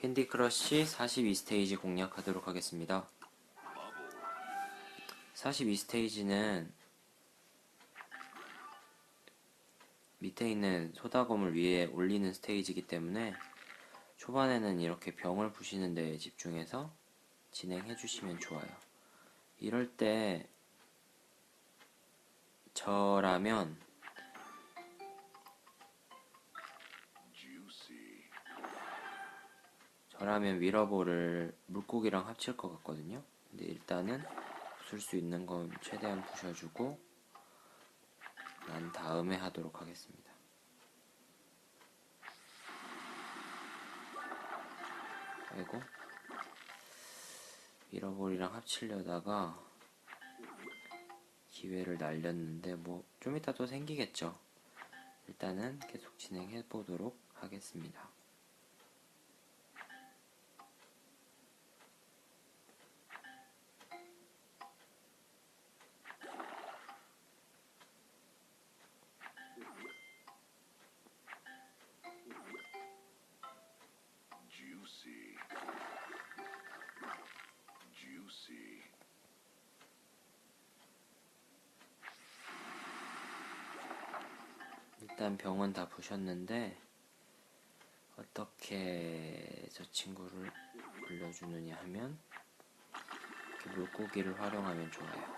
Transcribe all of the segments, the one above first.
캔디 크러쉬 42스테이지 공략하도록 하겠습니다. 42스테이지는 밑에 있는 소다검을 위에 올리는 스테이지이기 때문에 초반에는 이렇게 병을 부시는 데 집중해서 진행해 주시면 좋아요. 이럴 때 저라면 저라면 위러볼을 물고기랑 합칠 것 같거든요. 근데 일단은 부술 수 있는 건 최대한 부셔주고 난 다음에 하도록 하겠습니다. 아이고 위러볼이랑 합치려다가 기회를 날렸는데 뭐 좀 이따 또 생기겠죠. 일단은 계속 진행해 보도록 하겠습니다. 일단 병은 다 부셨는데 어떻게 저 친구를 올려주느냐 하면 물고기를 활용하면 좋아요.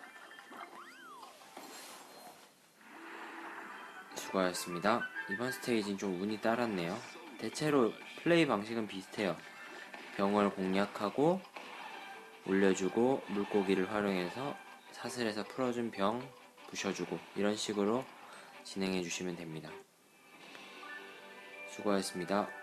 수고하셨습니다. 이번 스테이지는 좀 운이 따랐네요. 대체로 플레이 방식은 비슷해요. 병을 공략하고 올려주고 물고기를 활용해서 사슬에서 풀어준 병 부셔주고 이런 식으로 진행해 주시면 됩니다. 수고하셨습니다.